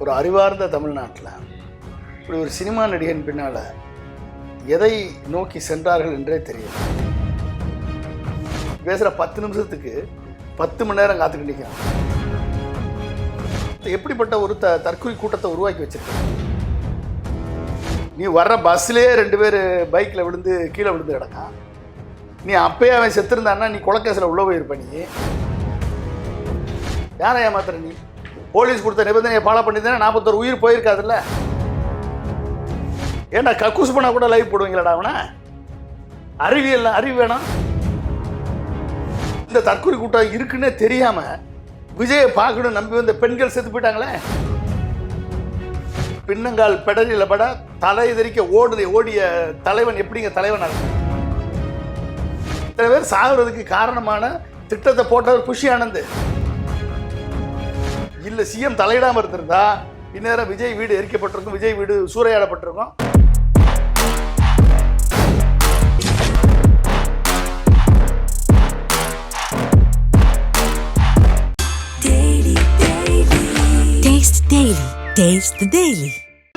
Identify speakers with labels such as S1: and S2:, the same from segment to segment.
S1: ஒரு அறிவார்ந்த தமிழ்நாட்டில் இப்படி ஒரு சினிமா நடிகன் பின்னால் எதை நோக்கி சென்றார்கள் என்றே தெரியல. பேசுகிற பத்து நிமிஷத்துக்கு பத்து மணி நேரம் காத்துக்கிட்டு நிற்கிறான் எப்படிப்பட்ட ஒரு த தற்கொலை கூட்டத்தை உருவாக்கி வச்சிருக்க? நீ வர்ற பஸ்லேயே ரெண்டு பேர் பைக்கில் விழுந்து கீழே விழுந்து கிடக்கான் நீ அப்பயே அவன் செத்துருந்தான்னா நீ குளக்கேசில் உள்ள போயிருப்ப நீ. யாரை ஏமாத்துற நீ? போலீஸ் கொடுத்த நிபந்தனையை ஃபாலோ பண்ணி தானே நாற்பத்தொரு உயிர் போயிருக்காதுல்ல? ஏன்னா கக்கூஸ் பண்ணால் கூட லைவ் போடுவீங்களாடா அவனை? அறிவியல் அறிவு வேணாம். இந்த தற்கொலை கூட்டம் இருக்குன்னே தெரியாம விஜயை பார்க்கணும் நம்பி வந்த பெண்கள் செத்து போயிட்டாங்களே? பின்னங்கால் பெடலில் பட தலை தெரிக்க ஓடுது ஓடிய தலைவன் எப்படிங்க தலைவன்? இத்தனை பேர் சாகுறதுக்கு காரணமான திட்டத்தை போட்டவர் குஷி ஆனந்த். இல்ல சிஎம் தலையிடாம இருந்திருந்தா இந்நேரம் விஜய் வீடு எரிக்கப்பட்டிருக்கும் விஜய் வீடு சூறையாடப்பட்டிருக்கும்.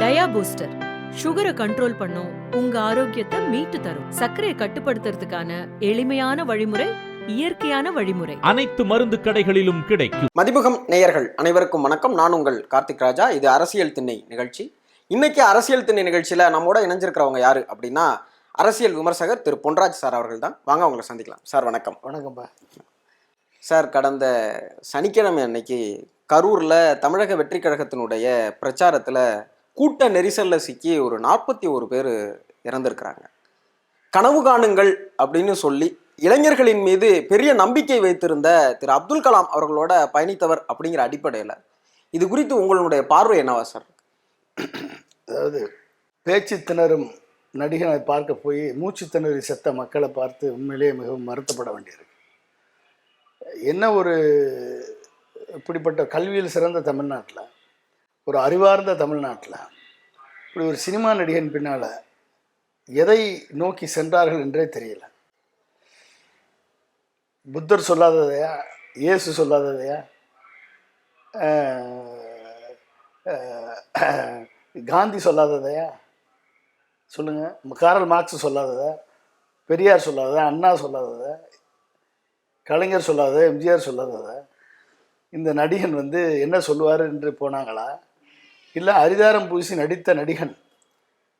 S2: டயா பூஸ்டர் சுகரை கண்ட்ரோல் பண்ணும் உங்க ஆரோக்கியத்தை மீட்டு தரும். சர்க்கரையை கட்டுப்படுத்துறதுக்கான எளிமையான வழிமுறை இயற்கையான வழிமுறை.
S3: அனைத்து மருந்து கடைகளிலும் கிடைக்கும்.
S4: மதிமுகம் நேயர்கள் அனைவருக்கும் வணக்கம். நான் உங்கள் கார்த்திக் ராஜா. இது அரசியல் திண்ணை நிகழ்ச்சி. இன்னைக்கு அரசியல் திண்ணை நிகழ்ச்சியில நம்மோட இணைஞ்சிருக்கிறவங்க யாரு அப்படின்னா அரசியல் விமர்சகர் திரு பொன்ராஜ் சார் அவர்கள் தான் வாங்க அவங்களை சந்திக்கலாம். சார் வணக்கம்.
S1: வணக்கம்பா
S4: சார் கடந்த சனிக்கிழமை அன்னைக்கு கரூர்ல தமிழக வெற்றி கழகத்தினுடைய பிரச்சாரத்துல கூட்ட நெரிசல்ல சிக்கி ஒரு நாற்பத்தி ஒரு பேர் இறந்திருக்கிறாங்க. கனவு காணுங்கள் அப்படின்னு சொல்லி இளைஞர்களின் மீது பெரிய நம்பிக்கை வைத்திருந்த திரு அப்துல் கலாம் அவர்களோட பயணித்தவர் அப்படிங்கிற அடிப்படையில். இது குறித்து உங்களுடைய பார்வை என்னவா சார்?
S1: அதாவது பேச்சு திணறும் நடிகனை பார்க்க போய் மூச்சு திணறி செத்த மக்களை பார்த்து உண்மையிலேயே மிகவும் வருத்தப்பட வேண்டியிருக்கு. என்ன ஒரு இப்படிப்பட்ட கல்வியில் சிறந்த தமிழ்நாட்டில் ஒரு அறிவார்ந்த தமிழ்நாட்டில் இப்படி ஒரு சினிமா நடிகன் பின்னால் எதை நோக்கி சென்றார்கள் என்றே தெரியல. புத்தர் சொல்லாததையா? இயேசு சொல்லாததையா? காந்தி சொல்லாததையா? சொல்லுங்கள் காரல் மார்க்ஸ் சொல்லாததா பெரியார் சொல்லாததா அண்ணா சொல்லாததா கலைஞர் சொல்லாத எம்ஜிஆர் சொல்லாததா இந்த நடிகன் வந்து என்ன சொல்லுவார் என்று போனாங்களா? இல்லை அரிதாரம் பூசி நடித்த நடிகன்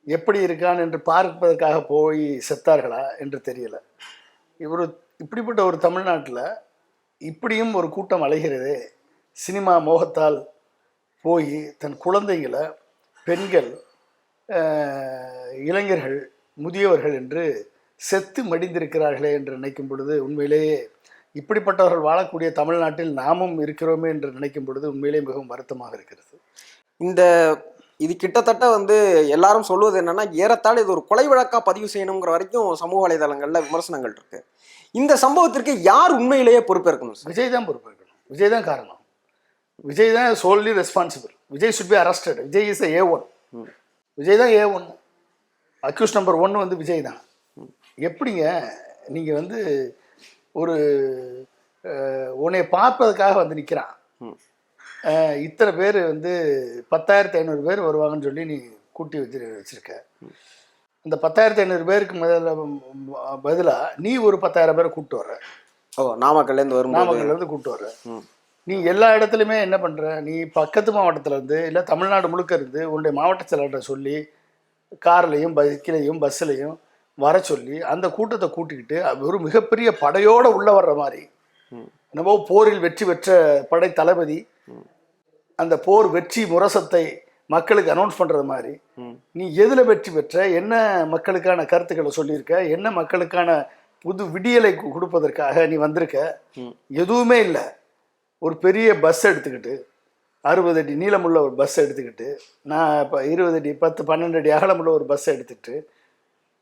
S1: எப்படி இருக்கான் என்று பார்ப்பதற்காக போய் செத்தார்களா என்று தெரியல. இவர் இப்படிப்பட்ட ஒரு தமிழ்நாட்டில் இப்படியும் ஒரு கூட்டம் அலைகிறதே. சினிமா மோகத்தால் போய் தன் குழந்தைகளை பெண்கள் இளைஞர்கள் முதியவர்கள் என்று செத்து மடிந்திருக்கிறார்களே என்று நினைக்கும் பொழுது உண்மையிலேயே இப்படிப்பட்டவர்கள் வாழக்கூடிய தமிழ்நாட்டில் நாமும் இருக்கிறோமே என்று நினைக்கும் பொழுது உண்மையிலேயே மிகவும் வருத்தமாக இருக்கிறது.
S4: இந்த இது கிட்டத்தட்ட வந்து எல்லாரும் சொல்லுவது என்னன்னா ஏறத்தாழ இது ஒரு கொலை வழக்கா பதிவு செய்யணுங்கிற வரைக்கும் சமூக வலைதளங்கள்ல விமர்சனங்கள் இருக்கு. இந்த சம்பவத்திற்கு யார் உண்மையிலேயே பொறுப்பேற்கணும்
S1: விஜய் தான் பொறுப்பேற்கணும். விஜய் தான் காரணம். விஜய் தான் solely responsible Vijay should be arrested Vijay is A one Vijay தான் A one accused number one வந்து விஜய் தான். எப்படிங்க நீங்கள் வந்து ஒரு உன்னை பார்ப்பதற்காக வந்து நிற்கிறான். இத்தனை பேர் வந்து பத்தாயிரத்தி ஐநூறு பேர் வருவாங்கன்னு சொல்லி நீ கூட்டி வச்சு வச்சுருக்க. இந்த பத்தாயிரத்தி ஐநூறு பேருக்கு முதல்ல பதிலாக நீ ஒரு பத்தாயிரம் பேரை கூப்பிட்டு வர்ற.
S4: ஓ நாமக்கல்ல இருந்து வரும்போது?
S1: நாமக்கல்லேருந்து கூப்பிட்டு வர்ற. நீ எல்லா இடத்துலையுமே என்ன பண்ணுற நீ பக்கத்து மாவட்டத்தில் இருந்து இல்லை தமிழ்நாடு முழுக்க இருந்து உன்னுடைய மாவட்ட செயலாளர்கிட்ட சொல்லி கார்லையும் பைக்கிலையும் பஸ்ஸுலையும் வர சொல்லி அந்த கூட்டத்தை கூட்டிக்கிட்டு ஒரு மிகப்பெரிய படையோட உள்ள வர்ற மாதிரி. என்னவோ போரில் வெற்றி பெற்ற படை தளபதி. அந்த போர் வெற்றி முரசத்தை மக்களுக்கு அனௌன்ஸ் பண்ணுறது மாதிரி. நீ எதில் வெற்றி பெற்ற? என்ன மக்களுக்கான கருத்துக்களை சொல்லியிருக்க? என்ன மக்களுக்கான புது விடியலை கொடுப்பதற்காக நீ வந்திருக்க. எதுவுமே இல்லை. ஒரு பெரிய பஸ் எடுத்துக்கிட்டு அறுபது அடி நீளமுள்ள ஒரு பஸ் எடுத்துக்கிட்டு நான் இப்போ இருபது அடி பத்து பன்னெண்டு அடி அகலமுள்ள ஒரு பஸ் எடுத்துக்கிட்டு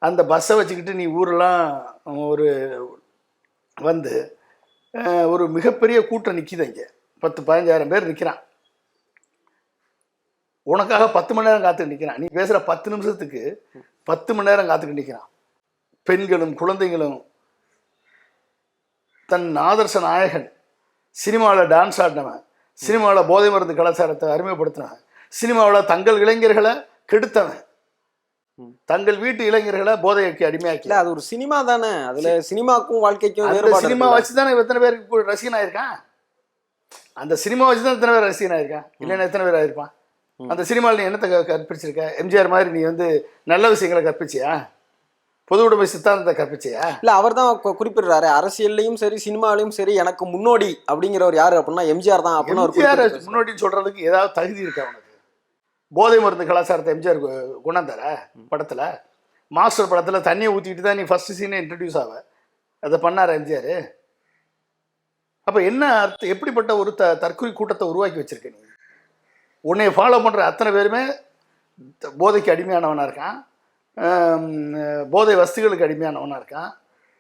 S1: அந்த பஸ்ஸை வச்சுக்கிட்டு நீ ஊரெல்லாம் ஒரு வந்து ஒரு மிகப்பெரிய கூட்டம் நிற்கிது இங்கே பத்து பதினஞ்சாயிரம் பேர் நிற்கிறான் உனக்காக பத்து மணி நேரம் காத்துக்கிட்டு நிற்கிறான் நீ பேசுகிற பத்து நிமிஷத்துக்கு பத்து மணி நேரம் காத்துக்கிட்டு நிற்கிறான் பெண்களும் குழந்தைகளும் தன் ஆதர்ச நாயகன். சினிமாவில் டான்ஸ் ஆடினவன். சினிமாவில் போதை மருந்து கலாச்சாரத்தை அறிமுகப்படுத்தினவன் சினிமாவில் தங்கள் இளைஞர்களை கெடுத்தவன். தங்கள் வீட்டு இளைஞர்களை போதைக்கு அடிமையாக்கி.
S4: அது ஒரு சினிமா தானே. அதுல சினிமாக்கும் வாழ்க்கைக்கும்
S1: சினிமா? வச்சு தானே எத்தனை பேருக்கு ரசிகன் ஆயிருக்கான் அந்த சினிமா வச்சு தான் எத்தனை பேர் ரசிகன் ஆயிருக்கான் இல்லைன்னா எத்தனை பேர் ஆயிருப்பான்? அந்த சினிமாவில் நீ என்னத்தை கற்பிச்சிருக்க? எம்ஜிஆர் மாதிரி நீ வந்து நல்ல விஷயங்களை கற்பிச்சியா? பொது உடைமை சித்தாந்தத்தை கற்பிச்சியா?
S4: இல்ல அவர் தான் குறிப்பிடுறாரு. அரசியல்லையும் சரி சினிமாவிலையும் சரி எனக்கு முன்னோடி அப்படிங்கிறவர் யாரு அப்படின்னா எம்ஜிஆர் தான் அப்படின்னு குறிப்பிட்டு
S1: முன்னோடின்னு சொல்றதுக்கு ஏதாவது தகுதி இருக்கா உனக்கு? போதை மருந்து கலாச்சாரத்தை எம்ஜிஆர் கு- கொண்டாந்தார படத்துல? மாஸ்டர் படத்துல தண்ணியை ஊத்திட்டு தான் நீ ஃபர்ஸ்ட் சீனே இன்ட்ரடியூஸ் ஆவ. அதை பண்ணார் எம்ஜிஆர்? அப்ப என்ன அர்த்தம்? எப்படிப்பட்ட ஒரு த தற்கொலை கூட்டத்தை உருவாக்கி வச்சிருக்க நீ? உன்னை ஃபாலோ பண்ணுற அத்தனை பேருமே போதைக்கு அடிமையானவனாக இருக்கான். போதை வஸ்துகளுக்கு அடிமையானவனாக இருக்கான்.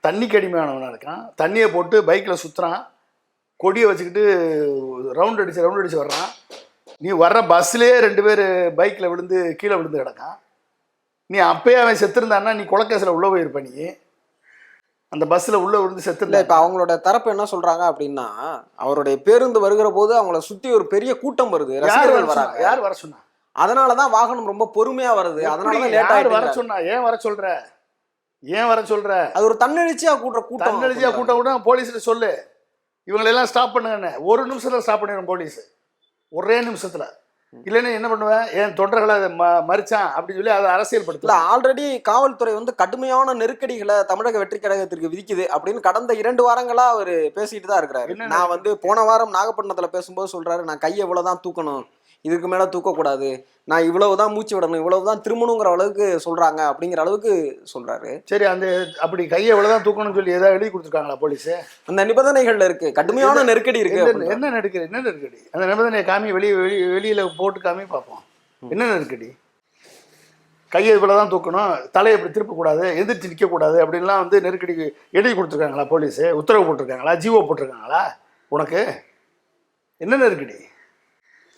S1: தண்ணிக்கு அடிமையானவனாக இருக்கான். தண்ணியை போட்டு பைக்கில் சுற்றுறான் கொடியை வச்சுக்கிட்டு ரவுண்ட் அடிச்சு ரவுண்ட் அடித்து வர்றான். நீ வர்ற பஸ்லேயே ரெண்டு பேர் பைக்கில் விழுந்து கீழே விழுந்து கிடக்கான். நீ அப்பயே அவன் செத்துருந்தான்னா நீ கொலக்கேசில் உள்ளே போயிருப்ப நீ. அந்த பஸ்ஸில் உள்ளே விழுந்து
S4: இல்ல
S1: செத்துருந்த
S4: இப்ப அவங்களோட தரப்பு என்ன சொல்றாங்க அப்படின்னா அவருடைய பேருந்து வருகிற போது அவங்கள சுத்தி ஒரு பெரிய கூட்டம் வருது. ரசிகர்கள் வராங்க.
S1: யார் வர சொன்னா?
S4: அதனாலதான் வாகனம் ரொம்ப பொறுமையா வருது. அதனாலதான்
S1: எப்படி?
S4: லேட்
S1: யார் வர சொன்னா? ஏன் வர சொல்ற? ஏன் வர சொல்ற?
S4: அது ஒரு தன்னெழுச்சியா கூட்டுற கூட்டம்
S1: தன்னெழுச்சியா கூட்டம் கூட போலீஸ்கிட்ட சொல்லு. இவங்களெல்லாம் ஸ்டாப் பண்ணுங்கன்னு. ஒரு நிமிஷத்துல ஸ்டாப் பண்ணிடும் போலீஸ். ஒரே நிமிஷத்துல. இல்லைன்னா என்ன பண்ணுவேன்? என் தொண்டர்களை அதை ம- மறிச்சான் அப்படின்னு சொல்லி அதை
S4: இல்ல
S1: அரசியல்படுத்தல
S4: ஆல்ரெடி காவல்துறை வந்து கடுமையான நெருக்கடிகளை தமிழக வெற்றி கழகத்திற்கு விதிக்குது அப்படின்னு கடந்த இரண்டு வாரங்களா அவர் பேசிட்டு தான் இருக்கிறாரு. நான் வந்து போன வாரம் நாகப்பட்டினத்துல பேசும்போது சொல்றாரு நான் கையை இவ்வளவுதான் தூக்கணும். இதுக்கு மேல தூக்கக்கூடாது. நான் இவ்வளவுதான் மூச்சு விடணும் இவ்வளவுதான் திரும்பணுங்கிற அளவுக்கு சொல்றாங்க அப்படிங்கிற அளவுக்கு சொல்றாரு.
S1: சரி அந்த அப்படி கையை எவ்வளவுதான் தூக்கணும்னு சொல்லி ஏதாவது எழுதி கொடுத்துருக்காங்களா போலீஸ்?
S4: அந்த நிபந்தனைகள்ல இருக்கு. கடுமையான நெருக்கடி இருக்கு
S1: என்ன நெருக்கடி என்ன நெருக்கடி? அந்த நிபந்தனையை காமி வெளியே வெளி வெளியில போட்டு காமி பார்ப்போம். என்ன நெருக்கடி? கையை இவ்வளவுதான் தூக்கணும் தலையை இப்படி திருப்பக்கூடாது எந்திரிச்சு நிற்கக்கூடாது அப்படின்லாம் வந்து நெருக்கடி எழுதி கொடுத்துருக்காங்களா போலீஸ்? உத்தரவு போட்டிருக்காங்களா? ஜீவோ போட்டிருக்காங்களா? உனக்கு? என்ன நெருக்கடி?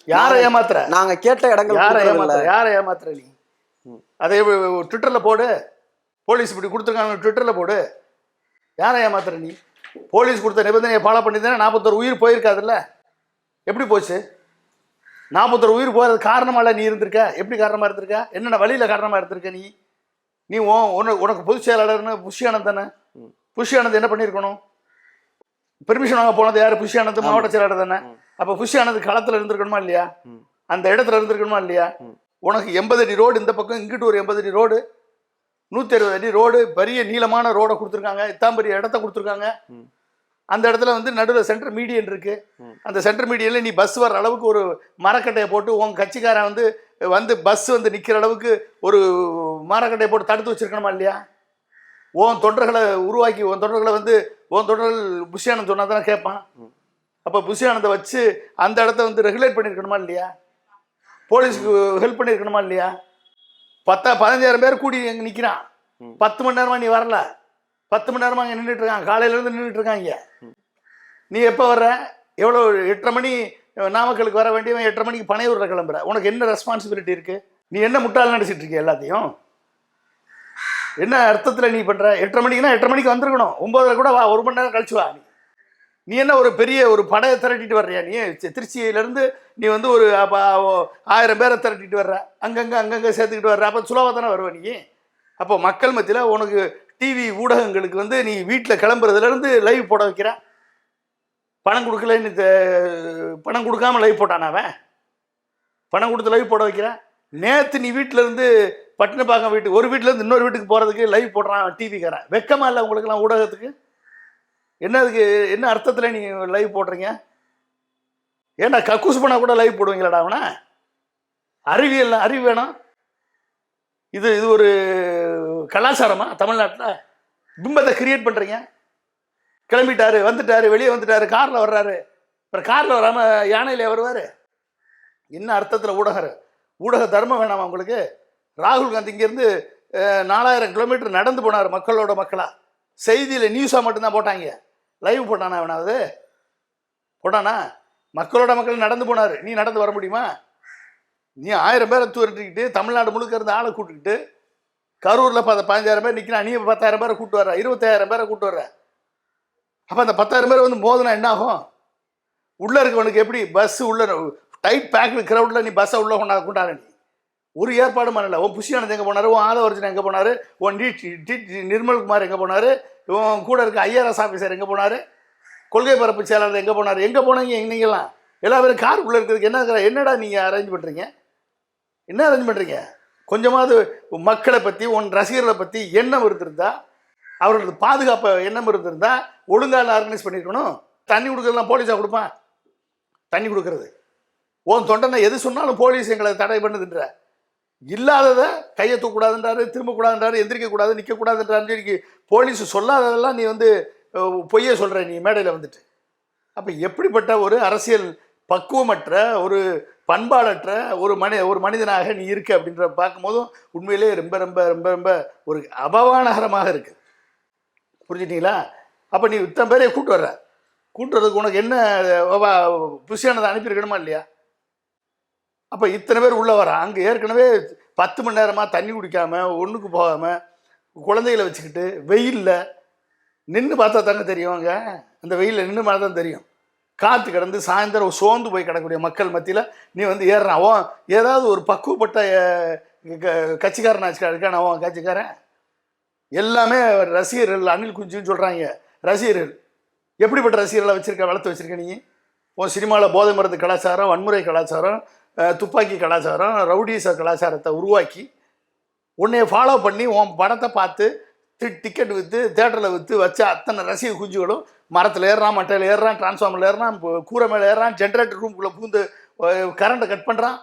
S1: யாரை ஏமாத்துற?
S4: நாங்க கேட்ட இடங்கள்
S1: யாரை. ஏமாத்துற? யாரை ஏமாத்துற நீ? அதை ட்விட்டர்ல போடு. போலீஸ் இப்படி கொடுத்துருக்காங்க ட்விட்டர்ல போடு. யாரை ஏமாத்துற நீ? போலீஸ் கொடுத்த நிபந்தனையை ஃபாலோ பண்ணி தானே நாற்பத்தொரு உயிர் போயிருக்காதுல்ல? எப்படி போச்சு? நாற்பத்தொரு உயிர் போகிறது காரணமால நீ இருந்திருக்க? எப்படி காரணமா இருந்திருக்க? என்னென்ன வழியில காரணமா இருந்திருக்க நீ? நீ உன் உன- உனக்கு பொதுச் செயலாளர்னு புஷி ஆனந்த் தானே? புஷி ஆனந்த் என்ன பண்ணியிருக்கணும்? பெர்மிஷன் வாங்க போனது யாரு? புஷி ஆனந்த் மாவட்ட செயலாளர் தானே? அப்போ புஷி ஆனந்த் களத்தில் இருந்திருக்கணுமா இல்லையா. அந்த இடத்துல இருந்திருக்கணுமா இல்லையா. உனக்கு எண்பது அடி ரோடு இந்த பக்கம் இங்கிட்டு ஒரு எண்பது அடி ரோடு நூற்றி அறுபது அடி ரோடு பெரிய நீளமான ரோடை கொடுத்துருக்காங்க இத்தாம் பெரிய இடத்த கொடுத்துருக்காங்க. அந்த இடத்துல வந்து நடுவில் சென்டர் மீடியன் இருக்கு. அந்த சென்டர் மீடியனில் நீ பஸ் வர அளவுக்கு ஒரு மரக்கட்டையை போட்டு உன் கட்சிக்காரன் வந்து வந்து பஸ் வந்து நிற்கிற அளவுக்கு ஒரு மரக்கட்டையை போட்டு தடுத்து வச்சிருக்கணுமா இல்லையா உன் தொண்டர்களை உருவாக்கி உன் தொண்டர்களை வந்து உன் தொண்டர்கள் புஷியானந்த் சொன்னா தானே கேட்பான் அப்போ புஷியானந்தை வச்சு அந்த இடத்த வந்து ரெகுலேட் பண்ணியிருக்கணுமா இல்லையா? போலீஸ்க்கு ஹெல்ப் பண்ணியிருக்கணுமா இல்லையா? பத்தா பதினஞ்சாயிரம் பேர் கூடி அங்கே நிற்கிறான். பத்து மணி நேரமா நீ வரல. பத்து மணி நேரமா அங்கே நின்றுட்டு இருக்கான். காலையிலேருந்து நின்றுட்டு இருக்காங்க நீ எப்போ வர்ற? எவ்வளோ எட்டரை மணி நாமக்கலுக்கு வர வேண்டியவன் எட்டரை மணிக்கு பனையூரில் கிளம்புற. உனக்கு என்ன ரெஸ்பான்சிபிலிட்டி இருக்கு? நீ என்ன முட்டாள் நினச்சிட்டு இருக்க எல்லாத்தையும்? என்ன அர்த்தத்தில் நீ பண்ணுற எட்டரை மணிக்குனா எட்டரை மணிக்கு வந்திருக்கணும். ஒன்பதுல கூட வா ஒரு மணி நேரம் கழிச்சு வா நீ. நீ என்ன ஒரு பெரிய ஒரு படையை திரட்டிட்டு வர்றியா நீ? திருச்சியிலேருந்து நீ வந்து ஒரு ஆயிரம் பேரை திரட்டிட்டு வர்ற. அங்கங்கே அங்கங்கே சேர்த்துக்கிட்டு வர்ற. அப்போ சுலபாக தானே வருவ நீ? அப்போ மக்கள் மத்தியில் உனக்கு டிவி ஊடகங்களுக்கு வந்து நீ வீட்டில் கிளம்புறதுலேருந்து லைவ் போட வைக்கிற. பணம் கொடுக்கலன்னு பணம் கொடுக்காம லைவ் போட்டானா அவன்? பணம் கொடுத்து லைவ் போட வைக்கிறேன் நேற்று நீ வீட்டில் இருந்து பட்டினப்பாக்கம் வீட்டு ஒரு வீட்டிலேருந்து இன்னொரு வீட்டுக்கு போகிறதுக்கு லைவ் போடுறான் டிவிக்காரன் வெக்கமாக இல்லை உங்களுக்குலாம் ஊடகத்துக்கு? என்ன அதுக்கு என்ன அர்த்தத்தில் நீங்கள் லைவ் போடுறீங்க ஏன்னா கக்கூஸ் பண்ணால் கூட லைவ் போடுவீங்களாடா அவனை? அறிவியல் அறிவு வேணும். இது இது ஒரு கலாச்சாரமா தமிழ்நாட்டில்? பிம்பத்தை கிரியேட் பண்ணுறீங்க கிளம்பிட்டாரு வந்துட்டாரு வெளியே வந்துட்டாரு காரில் வர்றாரு. அப்புறம் காரில் வராமல் யானையிலே வருவார். என்ன அர்த்தத்தில் ஊடகம் ஊடக தர்மம் வேணாமா உங்களுக்கு? ராகுல் காந்தி இங்கேருந்து நாலாயிரம் கிலோமீட்டர் நடந்து போனார் மக்களோட மக்களாக செய்தியில் நியூஸாக மட்டும்தான் போட்டாங்க. லைவ் போட்டானா அவனாவது போட்டானா? மக்களோட மக்கள் நடந்து போனார். நீ நடந்து வர முடியுமா? நீ ஆயிரம் பேரை தூரட்டிக்கிட்டு தமிழ்நாடு முழுக்க இருந்து ஆளை கூட்டிக்கிட்டு கரூரில் பார்த்த பதினஞ்சாயிரம் பேர் நிற்கிறான் நீ பத்தாயிரம் பேரை கூட்டு வர்ற. இருபத்தாயிரம் பேரை கூட்டு வர்ற. அப்போ அந்த பத்தாயிரம் பேர் வந்து மோதினா என்ன ஆகும்? உள்ளே இருக்கவனுக்கு எப்படி? பஸ் உள்ள டைட் பேக்கில் க்ரௌடில் நீ பஸ்ஸை உள்ளே கொண்டா கொண்டாட நீ. ஒரு ஏற்பாடும் பண்ணல. உன் புஷியானந்த் எங்கே போனார்? உன் ஆதவர்ஜன் எங்கே போனார்? உன் டி டி நிர்மல்குமார் எங்கே போனார்? உன் கூட இருக்க ஐஆர்எஸ் ஆஃபீஸர் எங்கே போனார்? கொள்கை பரப்பு செயலாளர் எங்கே போனார்? எங்கே போனாங்க நீங்களாம் எல்லா பேரும் காருக்குள்ளே இருக்கிறதுக்கு என்ன என்னடா நீங்கள் அரேஞ்ச் பண்ணுறீங்க என்ன அரேஞ்ச் பண்ணுறீங்க கொஞ்சமாவது மக்களை பற்றி உன் ரசிகர்களை பற்றி எண்ணம் இருந்திருந்தா அவர்களது பாதுகாப்பை எண்ணம் இருந்திருந்தா ஒழுங்காக ஆர்கனைஸ் பண்ணியிருக்கணும் தண்ணி கொடுக்குறதுலாம் போலீஸாக கொடுப்பான்? தண்ணி கொடுக்கறது. உன் தொண்டனை எது சொன்னாலும் போலீஸ் எங்களை தடை பண்ணுதுன்ற. இல்லாததை கையை தூக்கக்கூடாதுன்றாரு திரும்பக்கூடாதுன்றாரு எந்திரிக்கக்கூடாது நிற்கக்கூடாதுன்றாரு சொல்லி போலீஸ் சொல்லாததெல்லாம் நீ வந்து பொய்யே சொல்கிற நீ மேடையில் வந்துட்டு. அப்போ எப்படிப்பட்ட ஒரு அரசியல் பக்குவமற்ற ஒரு பண்பாடற்ற ஒரு மனி ஒரு மனிதனாக நீ இருக்க அப்படின்ற பார்க்கும்போதும் உண்மையிலேயே ரொம்ப ரொம்ப ரொம்ப ரொம்ப ஒரு அபமானகரமாக இருக்குது புரிஞ்சுட்டீங்களா? அப்போ நீ இத்தனை பேரையே கூப்பிட்டு வர்ற. கூப்பிட்டு வர்றதுக்கு உனக்கு என்ன புஷியானதை அனுப்பியிருக்கணுமா இல்லையா? அப்போ இத்தனை பேர் உள்ளே வரான் அங்கே ஏற்கனவே பத்து மணி நேரமாக தண்ணி குடிக்காமல் ஒன்றுக்கு போகாமல் குழந்தைகளை வச்சுக்கிட்டு வெயிலில் நின்று பார்த்தா தாங்க தெரியும் அங்கே. அந்த வெயிலில் நின்று மாதிரி தான் தெரியும். காற்று கிடந்து சாயந்தரம் சோர்ந்து போய் கிடக்கக்கூடிய மக்கள் மத்தியில் நீ வந்து ஏறுறான். அவன் ஏதாவது ஒரு பக்குவப்பட்ட கட்சிக்காரன் இருக்கான் அவன் கட்சிக்காரன்? எல்லாமே ரசிகர்கள் அனில் குஞ்சுன்னு சொல்கிறாங்க ரசிகர்கள். எப்படிப்பட்ட ரசிகர்களை வச்சுருக்க வளர்த்து வச்சிருக்க நீ? உன் சினிமாவில் போதை மருந்து கலாச்சாரம் வன்முறை கலாச்சாரம் துப்பாக்கி கலாச்சாரம் ரவுடிச கலாச்சாரத்தை உருவாக்கி உன்னைய ஃபாலோ பண்ணி உன் படத்தை பார்த்து டிக்கெட் விற்று தேட்டரில் விற்று வச்ச அத்தனை ரசிக குஞ்சுகளும் மரத்தில் ஏறுறான் மட்டையில் ஏறுறான் டிரான்ஸ்ஃபார்மரில் ஏறுறான் கூரை மேலே ஏறுறான் ஜென்ரேட்டர் ரூம்குள்ளே பூந்து கரண்ட்டை கட் பண்ணுறான்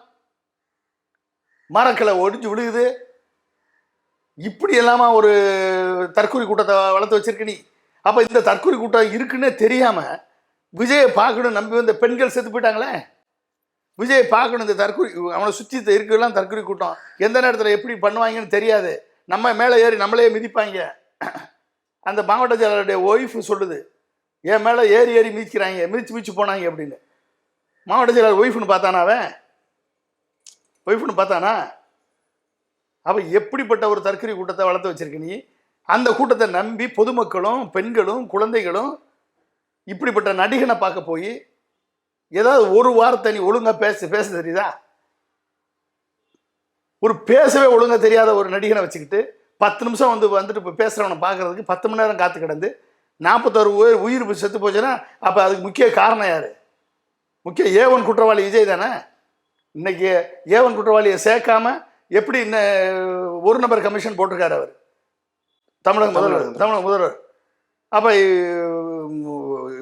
S1: மரக்கிளை ஒடிஞ்சு விழுகுது. இப்படி எல்லாமா ஒரு தற்கொலை கூட்டத்தை வளர்த்து வச்சிருக்க நீ. அப்போ இந்த தற்கொலை கூட்டம் இருக்குன்னே தெரியாமல் விஜயை பார்க்கணும் நம்பி வந்த பெண்கள் செத்து போயிட்டாங்களே. விஜய் பார்க்கணும் இந்த தற்கொலை அவனை சுற்றி இருக்கலாம் தற்கொலை கூட்டம். எந்த நேரத்தில் எப்படி பண்ணுவாங்கன்னு தெரியாது. நம்ம மேலே ஏறி நம்மளே மிதிப்பாங்க. அந்த மாவட்ட செயலாளருடைய ஒய்ஃபு சொல்லுது என் மேலே ஏறி ஏறி மிதிக்கிறாங்க மிதிச்சு மிதிச்சு போனாங்க அப்படின்னு. மாவட்ட செயலாளர் ஒய்ஃப்னு பார்த்தானா அவன்? ஒய்ஃப்னு பார்த்தானா? அவன் எப்படிப்பட்ட ஒரு தற்கொலை கூட்டத்தை வளர்த்து வச்சிருக்க நீ? அந்த கூட்டத்தை நம்பி பொதுமக்களும் பெண்களும் குழந்தைகளும் இப்படிப்பட்ட நடிகனை பார்க்க போய் ஏதாவது ஒரு வாரத்தை நீ ஒழுங்கா பேச பேச தெரியுதா? ஒரு பேசவே ஒழுங்கா தெரியாத ஒரு நடிகனை வச்சுக்கிட்டு பத்து நிமிஷம் வந்து வந்துட்டு இப்போ பேசுகிறவனை பார்க்கறதுக்கு பத்து மணி நேரம் காத்து கிடந்து நாற்பத்தாறு உயிர் உயிர் செத்து போச்சுன்னா அப்போ அதுக்கு முக்கிய காரணம் யார்? முக்கிய ஏவன் குற்றவாளி விஜய் தானே? இன்னைக்கு ஏவன் குற்றவாளியை சேர்க்காம எப்படி இன்னும் ஒரு நபர் கமிஷன் போட்டிருக்காரு அவர்? தமிழக முதல்வர்
S4: தமிழக
S1: முதல்வர். அப்போ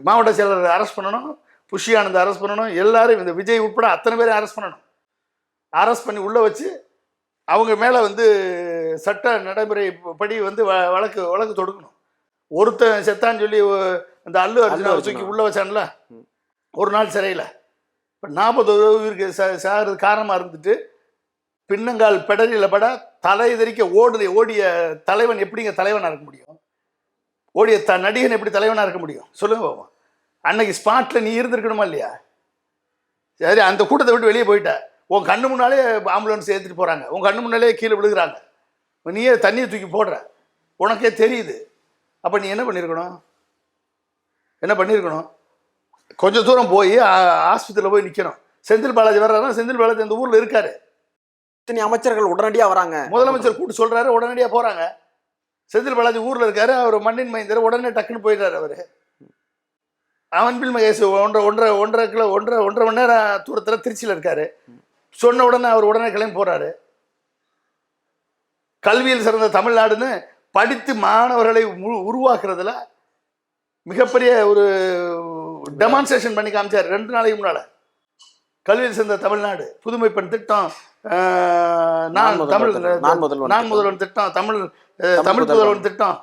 S1: மாவட்ட செயலர் அரெஸ்ட் பண்ணணும். புஷி ஆனந்த் அரெஸ்ட் பண்ணணும். எல்லாரும் இந்த விஜய் உட்பட அத்தனை பேரையும் அரெஸ்ட் பண்ணணும். அரெஸ்ட் பண்ணி உள்ளே வச்சு அவங்க மேலே வந்து சட்ட நடைமுறை படி வந்து வ- வழக்கு வழக்கு தொடுக்கணும். ஒருத்தன் செத்தான்னு சொல்லி அந்த அல்லு அர்ஜுனா தூக்கி. உள்ளே வச்சான்ல. ஒரு நாள் சிறையில். இப்போ நாற்பது உயிருக்கு ச சாகிறது காரணமாக இருந்துட்டு பின்னங்கால் பெடலில் பட தலை தெறிக்க ஓடுற ஓடிய தலைவன் எப்படிங்க தலைவனாக இருக்க முடியும்? ஓடிய த நடிகன் எப்படி தலைவனாக இருக்க முடியும்? சொல்லுங்க பாப்போம் அன்னைக்கு ஸ்பாட்டில் நீ இருந்திருக்கணுமா இல்லையா? சரி அந்த கூட்டத்தை விட்டு வெளியே போயிட்ட. உன் கண்ணு முன்னாலே ஆம்புலன்ஸ் ஏற்றிட்டு போகிறாங்க உன் கண்ணு முன்னாலே கீழே விழுகிறாங்க. நீயே தண்ணியை தூக்கி போடுற. உனக்கே தெரியுது. அப்போ நீ என்ன பண்ணியிருக்கணும் என்ன பண்ணியிருக்கணும் கொஞ்சம் தூரம் போய் ஆஸ்பத்திரியில் போய் நிற்கணும் செந்தில் பாலாஜி வர்றாருன்னா செந்தில் பாலாஜி அந்த ஊரில் இருக்காரு.
S4: இத்தனை அமைச்சர்கள் உடனடியா வராங்க.
S1: முதலமைச்சர் கூட்டு சொல்றாரு உடனடியாக போறாங்க. செந்தில் பாலாஜி ஊர்ல இருக்காரு அவர் மண்ணின் மைந்தர் உடனே டக்குன்னு போயிடுறாரு அவரு. அவன்பில் மகேஷ் ஒன்றரை ஒன்றரை ஒன்றரை கிலோ ஒன்றரை ஒன்றரை மணி நேரம் தூரத்தில் திருச்சியில் இருக்காரு சொன்ன உடனே அவர் உடனே கிளம்பி போறாரு கல்வியில் சிறந்த தமிழ்நாடுன்னு படித்து மாணவர்களை உரு- உருவாக்குறதுல மிகப்பெரிய ஒரு டெமான்ஸ்ட்ரேஷன் பண்ணி காமிச்சார் ரெண்டு நாளைக்கு முன்னால கல்வியில் சிறந்த தமிழ்நாடு புதுமை பெண் திட்டம் நான் தமிழ்.
S4: நான் முதல்வன்
S1: நான்
S4: திட்டம்.
S1: தமிழ்
S4: தமிழ். முதல்வன்
S1: திட்டம்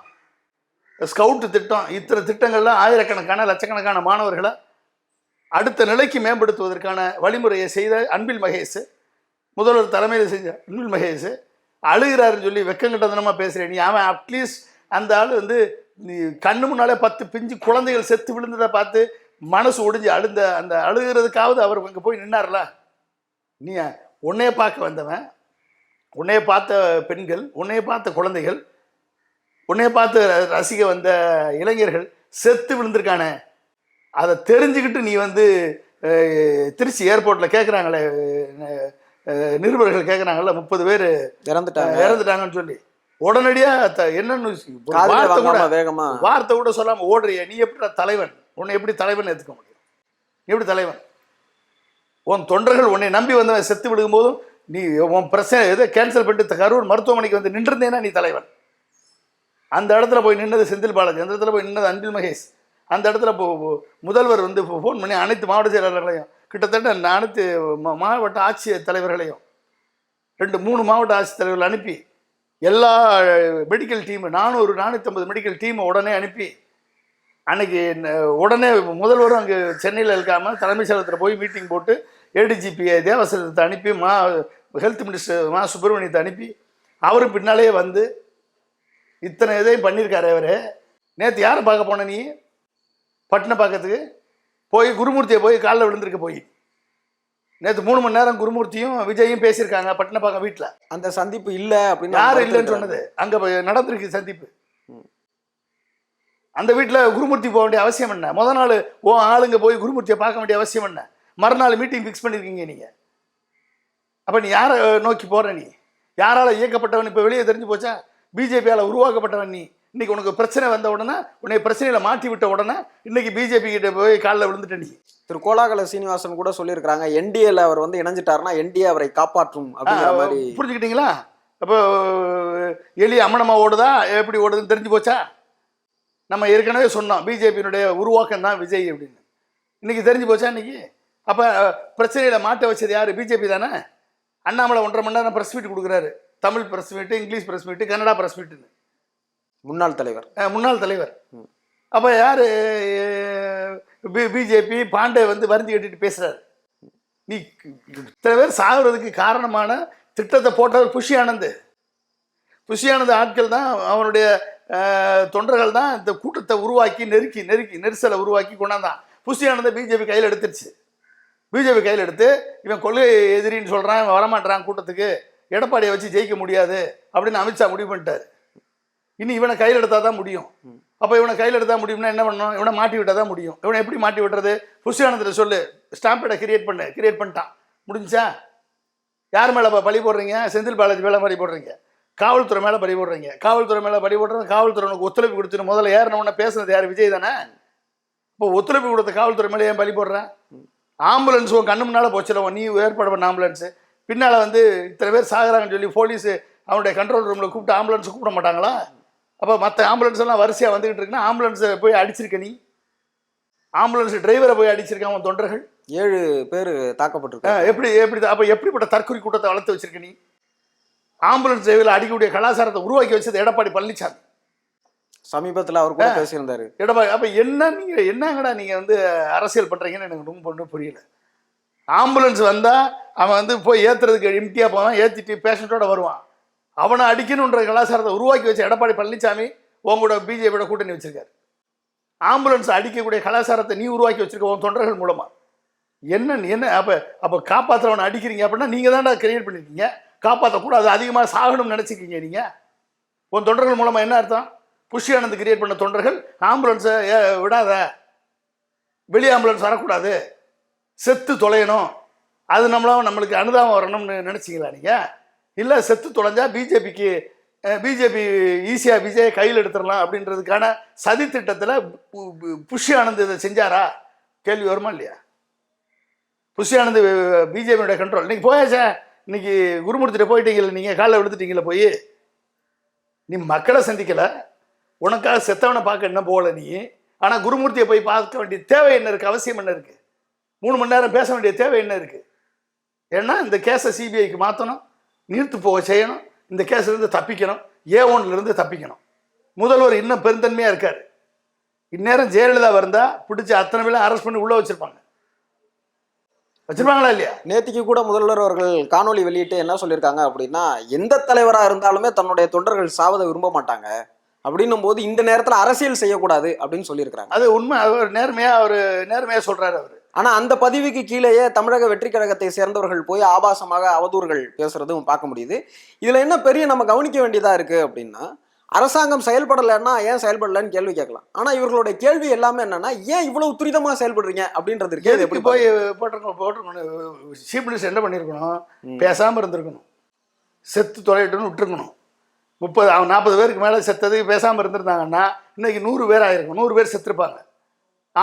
S1: ஸ்கவுட் திட்டம் இத்தனை திட்டங்கள்ல ஆயிரக்கணக்கான லட்சக்கணக்கான மாணவர்களை அடுத்த நிலைக்கு மேம்படுத்துவதற்கான வழிமுறையை செய்த அன்பில் மகேஷ். முதல்வர் தலைமையில் செஞ்ச அன்பில் மகேஷ். அழுகிறாருன்னு சொல்லி வெக்கங்கட்டதனமாக பேசுகிறேன் நீ அவன் அட்லீஸ்ட் அந்த ஆள் வந்து நீ கண்ணு முன்னாலே பத்து பிஞ்சு குழந்தைகள் செத்து விழுந்ததை பார்த்து மனசு ஒடிஞ்சு அழுந்த அந்த அழுகிறதுக்காவது அவர் அங்கே போய் நின்னார்ல? நீ உன்னைய பார்க்க வந்தவன் உன்னைய பார்த்த பெண்கள் உன்னைய பார்த்த குழந்தைகள் உன்னைய பார்த்து ர- ரசிக்க வந்த இளைஞர்கள் செத்து விழுந்திருக்கானே. அதை தெரிஞ்சுக்கிட்டு நீ வந்து திருச்சி ஏர்போர்ட்டில் கேட்குறாங்களே நிருபர்கள் கேட்குறாங்கல்ல முப்பது பேர்
S4: இறந்துட்டாங்க.
S1: இறந்துட்டாங்கன்னு சொல்லி. உடனடியாக என்னன்னு ஒரு
S4: காதுல
S1: வார்த்தை கூட
S4: வாங்காம வேகமா.
S1: வார்த்தை கூட சொல்லாம ஓடுறிய நீ எப்படி தலைவன்? உன்னை எப்படி தலைவன் ஏத்துக்க முடியும்? நீ எப்படி தலைவன்? உன் தொண்டர்கள் உன்னை நம்பி வந்தவன் செத்து விடும்போதும் நீ உன் பிரச்சனை எதை கேன்சல் பண்ணிட்டு கரூர் மருத்துவமனைக்கு வந்து நின்றிருந்தேன்னா நீ தலைவன். அந்த இடத்துல போய் நின்னது செந்தில் பாலாஜி அந்த இடத்துல போய் நின்னது அன்பில் மகேஷ். அந்த இடத்துல முதல்வர் வந்து ஃபோன் பண்ணி அனைத்து மாவட்ட செயலாளர்களையும் கிட்டத்தட்ட இந்த அனைத்து மா- மாவட்ட ஆட்சியர் தலைவர்களையும் ரெண்டு மூணு மாவட்ட ஆட்சித்தலைவர்கள் அனுப்பி எல்லா மெடிக்கல் டீம் நானூறு நானூற்றம்பது மெடிக்கல் டீமை உடனே அனுப்பி அன்னைக்கு உடனே முதல்வரும் அங்கே சென்னையில் இருக்காமல் தலைமைச் செயலகத்தில் போய் மீட்டிங் போட்டு ஏடிஜிபியை தேவசத்தை அனுப்பி மா ஹெல்த் மினிஸ்டர் மா சுப்பிரமணியத்தை அனுப்பி அவரும் பின்னாலேயே வந்து இத்தனை இதையும் பண்ணியிருக்காரு அவர். நேற்று யாரை பார்க்க போன நீ? பட்டினம் பார்க்கறதுக்கு? போய் குருமூர்த்தியை போய் காலில் விழுந்திருக்க போய். நேற்று மூணு மணி நேரம் குருமூர்த்தியும் விஜயும் பேசியிருக்காங்க பட்டினப்பாக்கம் வீட்டில்.
S4: அந்த சந்திப்பு இல்ல அப்படின்னு
S1: யார்
S4: அவங்க
S1: இல்லைன்னு. சொன்னது. அங்க நடந்திருக்கு சந்திப்பு. அந்த வீட்ல குருமூர்த்தி போக வேண்டிய அவசியம் என்ன? முத நாள் ஓ ஆளுங்க போய் குருமூர்த்தியை பார்க்க வேண்டிய அவசியம் என்ன? மறுநாள் மீட்டிங் ஃபிக்ஸ் பண்ணிருக்கீங்க நீங்க. அப்ப நீ யாரை நோக்கி போற நீ? யாரால இயக்கப்பட்டவன் இப்ப வெளியே தெரிஞ்சு போச்சா? பிஜேபியால உருவாக்கப்பட்டவன் நீ. இன்னைக்கு உனக்கு பிரச்சனை வந்த உடனே உன்னை பிரச்சனையில மாட்டி விட்ட உடனே இன்னைக்கு பிஜேபி கிட்ட போய் காலில் விழுந்துட்ட நீ.
S4: திரு கோலாகல சீனிவாசன் கூட சொல்லியிருக்காங்க என்டிஏல அவர் வந்து இணைஞ்சிட்டாருன்னா என்டிஏ அவரை காப்பாற்றும் அப்படிங்கிற மாதிரி.
S1: புரிஞ்சுக்கிட்டீங்களா? அப்போ எலி அம்மனமா ஓடுதா? எப்படி ஓடுதுன்னு தெரிஞ்சு போச்சா? நம்ம ஏற்கனவே சொன்னோம் பிஜேபியினுடைய உருவாக்கம் தான் விஜய் அப்படின்னு. இன்னைக்கு தெரிஞ்சு போச்சா இன்னைக்கு? அப்போ பிரச்சனையில மாட்ட வச்சது யாரு? பிஜேபி தானே? அண்ணாமலை ஒன்றரை மணி நேரம் ப்ரெஸ் மீட் கொடுக்குறாரு. Tamil press meet English press meet Kannada press மீட்டுன்னு.
S4: முன்னாள் தலைவர்.
S1: முன்னாள் தலைவர். அப்போ யார்? பி பிஜேபி பாண்டே வந்து வருந்தி கட்டிட்டு பேசுறாரு. நீ இத்தனை பேர் சாகுறதுக்கு காரணமான திட்டத்தை போட்டவர் புஷி ஆனந்த். புஷி ஆனந்த் ஆட்கள் தான் அவனுடைய தொண்டர்கள் தான் இந்த கூட்டத்தை உருவாக்கி நெருக்கி நெருக்கி நெரிசலை உருவாக்கி கொண்டாந்தான். புஷி ஆனந்தை பிஜேபி கையில் எடுத்துருச்சு. பிஜேபி கையில் எடுத்து இவன் கொள்கை எதிரின்னு சொல்கிறான் இவன் வரமாட்டான் கூட்டத்துக்கு. எடப்பாடியை வச்சு ஜெயிக்க முடியாது அப்படின்னு அமித்ஷா முடிவு பண்ணிட்டார். இனி இவனை கையில் எடுத்தால் தான் முடியும். அப்போ இவனை கையில் எடுத்தால் முடியும்னா என்ன பண்ணணும்? இவனை மாட்டி விட்டால் தான் முடியும். இவனை எப்படி மாட்டி விட்டுறது? புஷியானந்தில் சொல்லு. ஸ்டாம்பேடை கிரியேட் பண்ணு. கிரியேட் பண்ணிட்டான். முடிஞ்சா? யார் மேலே பழி போடுறீங்க? செந்தில் பாலாஜி மேலே பழி போடுறீங்க. காவல்துறை மேலே பழி போடுறீங்க. காவல்துறை மேலே பழி போடுறது காவல்துறை உனக்கு ஒத்துழைப்பு கொடுத்துட்டு முதல்ல ஏறினவுடனே பேசுனது யார்? விஜய் தானே? இப்போ ஒத்துழைப்பு கொடுத்த காவல்துறை மேலே ஏன் பழி போடுறேன் ஆம்புலன்ஸ் உன் கண்ணு முன்னால் போச்சுல நீ ஏற்பாடு பண்ண ஆம்புலன்ஸு. பின்னால் வந்து இத்தனை பேர் சாகுறாங்கன்னு சொல்லி போலீஸு அவனுடைய கண்ட்ரோல் ரூமில் கூப்பிட்டு ஆம்புலன்ஸ் கூப்பிட மாட்டாங்களா? அப்போ மற்ற ஆம்புலன்ஸ் எல்லாம் வரிசையாக வந்துகிட்டு இருக்குன்னா ஆம்புலன்ஸை போய் அடிச்சிருக்க நீ? ஆம்புலன்ஸ் டிரைவரை போய் அடிச்சிருக்கான் உன் தொண்டர்கள்?
S4: ஏழு பேர்
S1: ஆ,
S4: தாக்கப்பட்டிருக்காங்க
S1: எப்படி எப்படி அப்போ எப்படிப்பட்ட தற்கொலை கூட்டத்தை வளர்த்து வச்சிருக்க நீ? ஆம்புலன்ஸ் டிரைவரில் அடிக்கக்கூடிய கலாச்சாரத்தை உருவாக்கி வச்சது எடப்பாடி பழனிசாமி
S4: சமீபத்துல அவர் கூட பேசியிருந்தாரு.
S1: எடப்பாடி அப்போ என்ன நீங்கள் என்னங்கடா நீங்கள் வந்து அரசியல் பண்ணுறீங்கன்னு எனக்கு ரொம்ப ஒன்றும் புரியல. ஆம்புலன்ஸ் வந்தால் அவன் வந்து போய் ஏற்றுறதுக்கு எம்டியாக போவான் ஏற்றிட்டு பேஷண்ட்டோட வருவான். அவனை அடிக்கணுன்ற கலாச்சாரத்தை உருவாக்கி வச்ச எடப்பாடி பழனிசாமி உங்களோட பிஜேபியோட கூட்டணி வச்சிருக்காரு. ஆம்புலன்ஸ் அடிக்கக்கூடிய கலாச்சாரத்தை நீ உருவாக்கி வச்சிருக்க உன் தொண்டர்கள் மூலமாக என்ன என்ன அப்போ அப்போ காப்பாற்றுறவனை அடிக்கிறீங்க அப்படின்னா நீங்கள் தான்டா கிரியேட் பண்ணியிருக்கீங்க காப்பாற்றக்கூடாது அதிகமாக சாகணும்னு நினச்சிக்கிங்க நீங்கள் உன் தொண்டர்கள் மூலமாக என்ன அர்த்தம்? புஷி ஆனந்த் கிரியேட் பண்ண தொண்டர்கள் ஆம்புலன்ஸை ஏ- விடாத. வெளி ஆம்புலன்ஸ் வரக்கூடாது. செத்து தொலையணும். அது நம்மளாம் நம்மளுக்கு அனுதாபம் வரணும்னு நினச்சிங்களா நீங்கள் இல்லை செத்து தொலைஞ்சா பிஜேபிக்கு பிஜேபி ஈஸியாக விஜயை கையில் எடுத்துடலாம் அப்படின்றதுக்கான சதி திட்டத்தில் புஷி ஆனந்த் இதை செஞ்சாரா? கேள்வி வருமா இல்லையா? புஷி ஆனந்த் பிஜேபியோட கண்ட்ரோல் நீங்கள் போயாச்சே? இன்னைக்கு குருமூர்த்திட்ட போயிட்டீங்களே நீங்கள் காலைல விழுந்துட்டீங்களே போய்? நீ மக்களை சந்திக்கலை. உனக்காக செத்தவனை பார்க்க என்ன போகல நீ. ஆனால் குருமூர்த்தியை போய் பார்க்க வேண்டிய தேவை என்ன இருக்குது அவசியம் என்ன இருக்குது மூணு மணி நேரம் பேச வேண்டிய தேவை என்ன இருக்குது ஏன்னா இந்த கேஸை சிபிஐக்கு மாற்றணும் நீர்த்து போக செய்யணும் இந்த கேஸ்லேருந்து தப்பிக்கணும் ஏ இருந்து தப்பிக்கணும். முதல்வர் இன்னும் பெருந்தன்மையாக இருக்கார். இந்நேரம் ஜெயலலிதா வந்தால் பிடிச்சி அத்தனை பேரும் அரெஸ்ட் பண்ணி உள்ளே வச்சுருப்பாங்க. வச்சிருப்பாங்களா இல்லையா?
S4: நேத்திக்கு கூட முதல்வர் அவர்கள் காணொளி வெளியிட்டு என்ன சொல்லியிருக்காங்க அப்படின்னா எந்த தலைவரா இருந்தாலுமே தன்னுடைய தொண்டர்கள் சாவதை விரும்ப மாட்டாங்க. அப்படின்னும் போது இந்த நேரத்துல அரசியல் செய்யக்கூடாது அப்படின்னு சொல்லியிருக்காங்க
S1: அது உண்மை. அவர் நேர்மையாக அவர் நேர்மையாக சொல்கிறாரு அவர்.
S4: ஆனா அந்த பதிவுக்கு கீழேயே தமிழக வெற்றி கழகத்தை சேர்ந்தவர்கள் போய் ஆபாசமாக அவதூறுகள் பேசுறதும் பார்க்க முடியுது. இதுல என்ன பெரிய நம்ம கவனிக்க வேண்டியதா இருக்கு அப்படின்னா அரசாங்கம் செயல்படலைன்னா ஏன் செயல்படலைன்னு கேள்வி கேட்கலாம். ஆனா இவர்களுடைய கேள்வி எல்லாமே என்னன்னா ஏன் இவ்வளவு துரிதமா செயல்படுறீங்க அப்படின்றது இருக்கு. எப்படி
S1: போய் போட்டிருக்கணும் போட்டிருக்கணும். சீஃப் மினிஸ்டர் என்ன பண்ணியிருக்கணும் பேசாமல் இருந்திருக்கணும். செத்து தொலைட்டுன்னு விட்டுருக்கணும். முப்பது அவன் நாற்பது பேருக்கு மேலே செத்தது பேசாமல் இருந்திருந்தாங்கன்னா இன்னைக்கு நூறு பேர் ஆயிருக்கும். நூறு பேர் செத்துருப்பாங்க.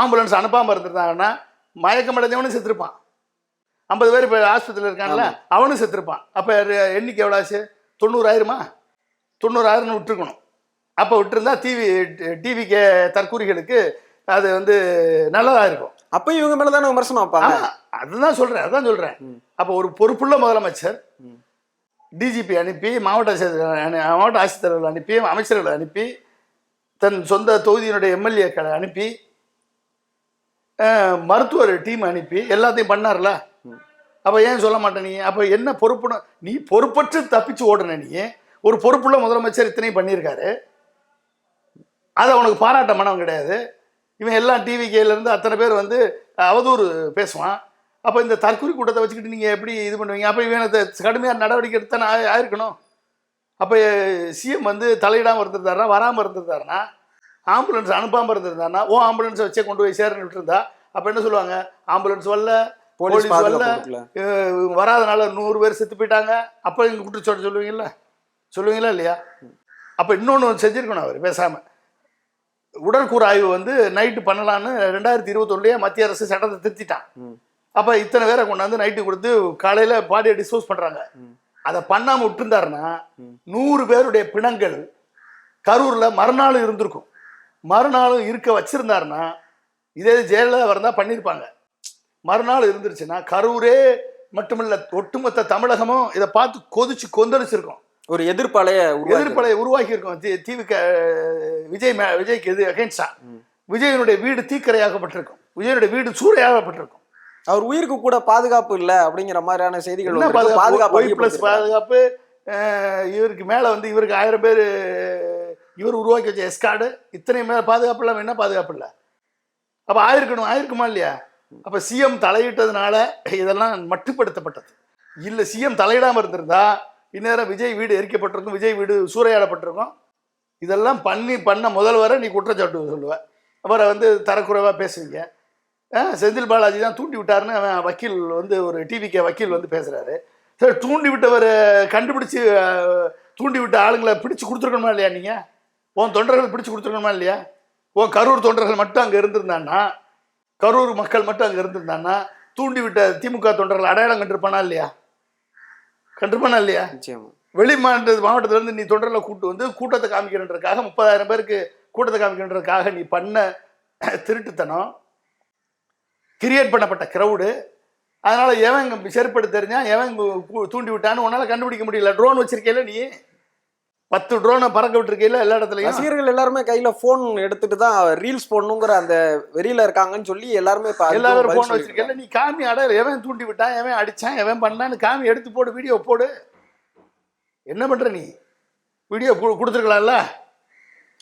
S1: ஆம்புலன்ஸ் அனுப்பாமல் இருந்திருந்தாங்கன்னா மயக்கம் அடைஞ்சவனும் செத்துருப்பான். ஐம்பது பேர் இப்போ ஆஸ்பத்திரியில் இருக்கான்ல அவனும் செத்துருப்பான். அப்போ எண்ணிக்கை எவ்வளோ ஆச்சு? தொண்ணூறாயிரமா தொண்ணூறாயிரம்னு விட்டுருக்கணும். அப்போ விட்டுருந்தா டிவி டிவிக்கு தற்கூரிகளுக்கு அது வந்து நல்லதாக இருக்கும்.
S4: அப்ப இவங்க மேலதானே விமர்சனம் வைப்பாங்க?
S1: அதுதான் சொல்றேன் அதான் சொல்றேன். அப்போ ஒரு பொறுப்புள்ள முதலமைச்சர் டிஜிபி அனுப்பி மாவட்ட மாவட்ட ஆட்சித்தலைவர்கள் அனுப்பி அமைச்சர்களை அனுப்பி தன் சொந்த தொகுதியினுடைய எம்எல்ஏக்களை அனுப்பி மருத்துவர் டீம் அனுப்பி எல்லாத்தையும் பண்ணார்ல? அப்போ ஏன் சொல்ல மாட்டேன் நீ? அப்போ என்ன பொறுப்புன்னு நீ பொறுப்பற்று தப்பிச்சு ஓடுன நீ ஒரு பொறுப்புள்ள முதலமைச்சர் இத்தனையும் பண்ணியிருக்காரு அதை உனக்கு பாராட்ட மனம் கிடையாது. இவன் எல்லாம் டிவி கேலேருந்து அத்தனை பேர் வந்து அவதூறு பேசுவான். அப்போ இந்த தற்கொலை கூட்டத்தை வச்சுக்கிட்டு நீங்கள் எப்படி இது பண்ணுவீங்க? அப்போ இவனை அதை கடுமையாக நடவடிக்கை எடுத்தானே ஆயிருக்கணும். அப்போ சிஎம் வந்து தலையிடாமல் இருந்திருந்தாருனா வராமல் இருந்திருந்தாருனா ஆம்புலன்ஸ் அனுப்பாமல் இருந்திருந்தாருனா ஓ ஆம்புலன்ஸை வச்சே கொண்டு போய் சேரன்னு விட்டுருந்தா அப்போ என்ன சொல்லுவாங்க? ஆம்புலன்ஸ் வரல
S4: போலீஸ்
S1: வரல. வராதனால நூறு பேர் செத்து போயிட்டாங்க. அப்போ இங்கே குற்றச்சாட்டு சொல்லுவீங்கல்ல? சொல்லுவீங்களா இல்லையா? அப்போ இன்னொன்று செஞ்சுருக்கணும் அவர் பேசாமல் உடற்கூறு ஆய்வு வந்து நைட்டு பண்ணலான்னு ரெண்டாயிரத்தி இருபத்தொன்னுலேயே மத்திய அரசு சட்டத்தை திருத்திட்டான். அப்போ இத்தனை பேரை கொண்டாந்து நைட்டு கொடுத்து காலையில் பாடியை டிஸ்போஸ் பண்ணுறாங்க அதை பண்ணாமல் விட்டுருந்தாருன்னா நூறு பேருடைய பிணங்கள் கரூரில் மறுநாள் இருந்திருக்கும். மறுநாளும் இருக்க வச்சிருந்தாருன்னா இதே ஜெயலலிதா வரந்தா பண்ணியிருப்பாங்க மறுநாள் இருந்துருச்சுன்னா கரூரே மட்டுமில்ல ஒட்டுமொத்த தமிழகமும் இதை பார்த்து கொதிச்சு கொந்தளிச்சிருக்கும்.
S4: ஒரு எதிர்ப்பாளைய உருவாக்கி
S1: எதிர்ப்பலை உருவாக்கி இருக்கோம் தீவுக்கு விஜய் விஜய்க்கு எது அகைன்ஸ்டா விஜயனுடைய வீடு தீக்கரையாக்கப்பட்டிருக்கும் விஜயனுடைய வீடு சூறையாகப்பட்டிருக்கும்.
S4: அவர் உயிருக்கு கூட பாதுகாப்பு இல்ல அப்படிங்கிற மாதிரியான செய்திகள்.
S1: பாதுகாப்பு. பாதுகாப்பு இவருக்கு மேல வந்து இவருக்கு ஆயிரம் பேர் இவர் உருவாக்கி வச்ச எஸ்கார்டு இத்தனை மேல பாதுகாப்பு இல்லாமல் என்ன பாதுகாப்பு இல்லை? அப்போ ஆயிருக்கணும் ஆயிருக்குமா இல்லையா? அப்போ சிஎம் தலையிட்டதுனால இதெல்லாம் மட்டுப்படுத்தப்பட்டது. இல்லை சிஎம் தலையிடாமல் இருந்திருந்தா இந்நேரம் விஜய் வீடு எரிக்கப்பட்டிருக்கும் விஜய் வீடு சூறையாடப்பட்டிருக்கும். இதெல்லாம் பண்ணி பண்ண முதல்வரை நீ குற்றச்சாட்டு சொல்லுவ. அவரை வந்து தரக்குறைவாக பேசுவீங்க. செந்தில் பாலாஜி தான் தூண்டி விட்டாருன்னு அவன் வக்கீல் வந்து ஒரு டிவிக்கு வக்கீல் வந்து பேசுகிறாரு சரி தூண்டி விட்டவர் கண்டுபிடிச்சு தூண்டி விட்ட ஆளுங்களை பிடிச்சு கொடுத்துருக்கணுமா இல்லையா நீங்கள் உன் தொண்டர்கள் பிடிச்சு கொடுத்துருக்கணுமா இல்லையா? உன் கரூர் தொண்டர்கள் மட்டும் அங்கே இருந்திருந்தான்னா கரூர் மக்கள் மட்டும் அங்கே இருந்திருந்தான்னா தூண்டி விட்ட திமுக தொண்டர்கள் அடையாளம் கண்டிருப்பானா இல்லையா? கண்டிருப்பானா இல்லையா? வெளி மாவட்ட மாவட்டத்துல இருந்து நீ தொண்டர்ல கூட்டு வந்து கூட்டத்தை காமிக்கிறன்றதுக்காக முப்பதாயிரம் பேருக்கு கூட்டத்தை காமிக்கிறன்றதுக்காக நீ பண்ண திருட்டுத்தனம் கிரியேட் பண்ணப்பட்ட கிரவுடு அதனால எவன் இங்க செருப்பெடு தெரிஞ்சா எவன் தூண்டி விட்டான்னு உன்னால கண்டுபிடிக்க முடியல. ட்ரோன் வச்சிருக்கையில நீ. பத்து ட்ரோனை பறக்க விட்டுருக்கையில எல்லா இடத்துலயும்?
S4: ரசிகர்கள் எல்லாருமே கையில போன் எடுத்துட்டு தான் ரீல்ஸ் போடணுங்கிற அந்த வெறியில இருக்காங்கன்னு சொல்லி எல்லாருமே இப்ப
S1: எல்லாரும் போன் வச்சிருக்கல நீ காமி அடையல எவன் தூண்டி விட்டான் எவன் அடிச்சான் எவன் பண்ணான்னு காமி எடுத்து போடு வீடியோ போடு. என்ன பண்ற நீ? வீடியோ கொடுத்துருக்கலாம்ல?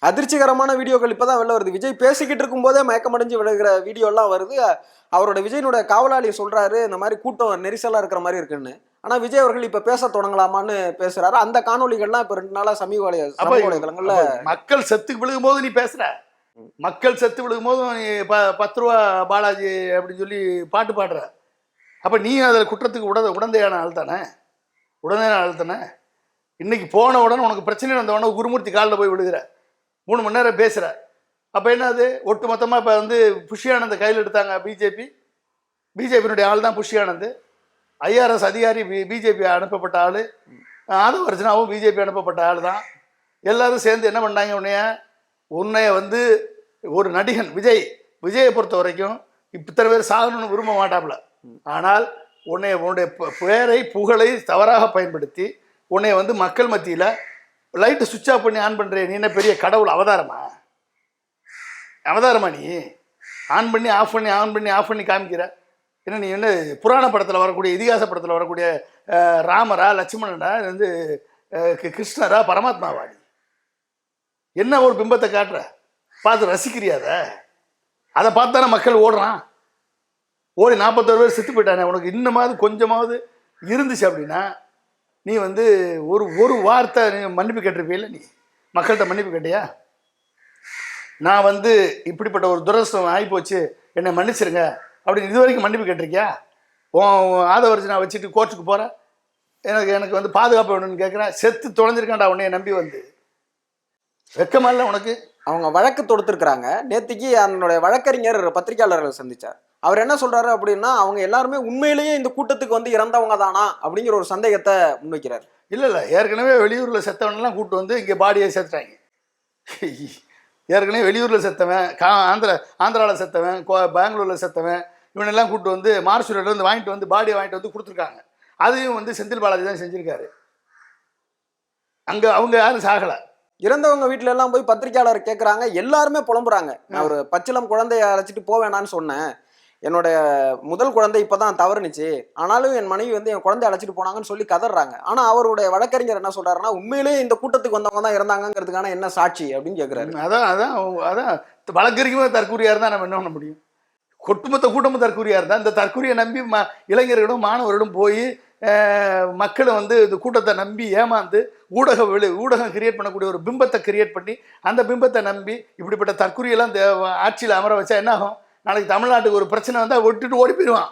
S4: அதிர்ச்சிகரமான வீடியோக்கள் இப்பதான் வெளில வருது. விஜய் பேசிக்கிட்டு இருக்கும் போதே மயக்கமடைஞ்சு விழுகிற வீடியோ எல்லாம் வருது. அவரோட விஜயனோட காவலாளி சொல்றாரு இந்த மாதிரி கூட்டம் நெரிசலா இருக்கிற மாதிரி இருக்குன்னு. ஆனா விஜய் அவர்கள் இப்ப பேச தொடங்கலாமான்னு பேசுறாரு. அந்த காணொளிகள்லாம் இப்ப ரெண்டு நாளா சமீப வலைதளங்கள்ல
S1: மக்கள் செத்துக்கு விழுகும் போது நீ பேசுற. மக்கள் செத்து விழுகும் போதும் நீ ப பத்து ரூபா பாலாஜி அப்படின்னு சொல்லி பாட்டு பாடுற. அப்ப நீ அதில் குற்றத்துக்கு உட உடந்தையான ஆள் தானே? உடந்தையான ஆள் தானே? இன்னைக்கு போன உடனே உனக்கு பிரச்சனை வந்த உடனே குருமூர்த்தி காலில் போய் விழுகிற. மூணு மணி நேரம் பேசுற. அப்ப என்னது ஒட்டு மொத்தமாக இப்போ வந்து புஷியானந்த கையில் எடுத்தாங்க பிஜேபி. பிஜேபியினுடைய ஆள் தான் புஷியானந்த். ஐஆர்எஸ் அதிகாரி பி பிஜேபி அனுப்பப்பட்ட ஆள். ஆதவ அர்ஜுனாவும் பிஜேபி அனுப்பப்பட்ட ஆள் தான் எல்லாரும் சேர்ந்து என்ன பண்ணாங்க உன்னைய? உன்னைய வந்து ஒரு நடிகன் விஜய் விஜயை பொறுத்த வரைக்கும் இத்தனை பேர் சாகணும்னு விரும்ப மாட்டாப்புல ஆனால் உன்னை உன்னுடைய பு- பெயரை புகழை தவறாக பயன்படுத்தி உன்னை வந்து மக்கள் மத்தியில் லைட்டு சுவிட்ச் ஆஃப் பண்ணி ஆன் பண்ணுற நீ என்ன பெரிய கடவுள் அவதாரமா? அவதாரமா நீ? ஆன் பண்ணி ஆஃப் பண்ணி ஆன் பண்ணி ஆஃப் பண்ணி காமிக்கிற. என்ன நீ என்ன புராண படத்தில் வரக்கூடிய இதிகாச படத்தில் வரக்கூடிய ராமரா லட்சுமணனா இது வந்து கிருஷ்ணரா பரமாத்மாவா நீ என்ன ஒரு பிம்பத்தை காட்டுற? பார்த்து ரசிக்கிறியாத அதை? பார்த்தானே மக்கள் ஓடுறான். ஓடி நாற்பத்தோரு பேர் செத்து போயிட்டானே. உனக்கு இன்னமாவது கொஞ்சமாவது இருந்துச்சு அப்படின்னா நீ வந்து ஒரு ஒரு வார்த்தை நீ மன்னிப்பு கேட்டிருப்பீல்ல நீ? மக்கள்கிட்ட மன்னிப்பு கேட்டியா? நான் வந்து இப்படிப்பட்ட ஒரு துரதிருஷ்டம் ஆகிப்போச்சு. என்னை மன்னிச்சிருங்க. அப்படின்னு இது வரைக்கும் மன்னிப்பு கேட்டிருக்கியா? ஆதவரிச்சு நான் வச்சுட்டு கோர்ட்டுக்கு போகிறேன் எனக்கு எனக்கு வந்து பாதுகாப்பு வேணும்னு கேட்குறேன் செத்து தொலைஞ்சிருக்கான்டா உன்னைய நம்பி வந்து. வெக்கமா இல்லை உனக்கு?
S4: அவங்க வழக்கு தொடுத்திருக்கிறாங்க. நேத்திக்கு அதனுடைய வழக்கறிஞர் பத்திரிகையாளர்கள் சந்திச்சார். அவர் என்ன சொல்றாரு அப்படின்னா அவங்க எல்லாருமே உண்மையிலேயே இந்த கூட்டத்துக்கு வந்து இறந்தவங்க தானா அப்படிங்கிற ஒரு சந்தேகத்தை முன்வைக்கிறார்.
S1: இல்லை இல்லை. ஏற்கனவே வெளியூரில் செத்தவனெல்லாம் கூப்பிட்டு வந்து இங்கே பாடியை சேர்த்துட்டாங்க. ஏற்கனவே வெளியூரில் செத்தவன் கா ஆந்திரா ஆந்திராவில் செத்தவன் கோ பெங்களூரில் செத்தவன் இவனெல்லாம் கூப்பிட்டு வந்து மார்சூரில் வந்து வாங்கிட்டு வந்து பாடியை வாங்கிட்டு வந்து கொடுத்துருக்காங்க. அதையும் வந்து செந்தில் பாலாஜி தான் செஞ்சுருக்காரு. அங்கே அவங்க யாரும் சாகலை.
S4: இறந்தவங்க வீட்ல எல்லாம் போய் பத்திரிகையாளர் கேட்குறாங்க எல்லாருமே புலம்புறாங்க. நான் ஒரு பச்சிலம் குழந்தைய அழைச்சிட்டு போவேணான்னு சொன்னேன். என்னோட முதல் குழந்தை இப்போ தான் தவறுனுச்சு. ஆனாலும் என் மனைவி வந்து என் குழந்தை அழைச்சிட்டு போனாங்கன்னு சொல்லி கதறாங்க. ஆனால் அவருடைய வழக்கறிஞர் என்ன சொல்கிறாருன்னா உண்மையிலேயே இந்த கூட்டத்துக்கு வந்தவங்க தான் இருந்தாங்கிறதுக்கான என்ன சாட்சி? அப்படின்னு கேட்குறாரு
S1: அதான் அதான் அதான். வழக்கறிஞர் தற்கூரியாக இருந்தால் நம்ம என்ன பண்ண முடியும்? ஒட்டுமொத்த கூட்டமும் தற்கூரியாக இருந்தால் இந்த தற்கூரியை நம்பி ம இளைஞர்களும் மாணவர்களும் போய் மக்களை வந்து இந்த கூட்டத்தை நம்பி ஏமாந்து ஊடக வெளி ஊடகம் கிரியேட் பண்ணக்கூடிய ஒரு பிம்பத்தை கிரியேட் பண்ணி அந்த பிம்பத்தை நம்பி இப்படிப்பட்ட தற்கூரியெல்லாம் தே ஆட்சியில் அமர வச்சா என்ன ஆகும்? நாளைக்கு தமிழ்நாட்டுக்கு ஒரு பிரச்சனை வந்தால் விட்டுட்டு ஓடி போயிடுவான்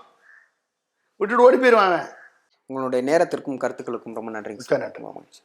S1: விட்டுட்டு ஓடி போயிடுவான் அவன்
S4: உங்களுடைய நேரத்திற்கும் கருத்துக்களுக்கும் ரொம்ப நன்றிங்க
S1: மிக்க
S4: சார். மகிழ்ச்சி.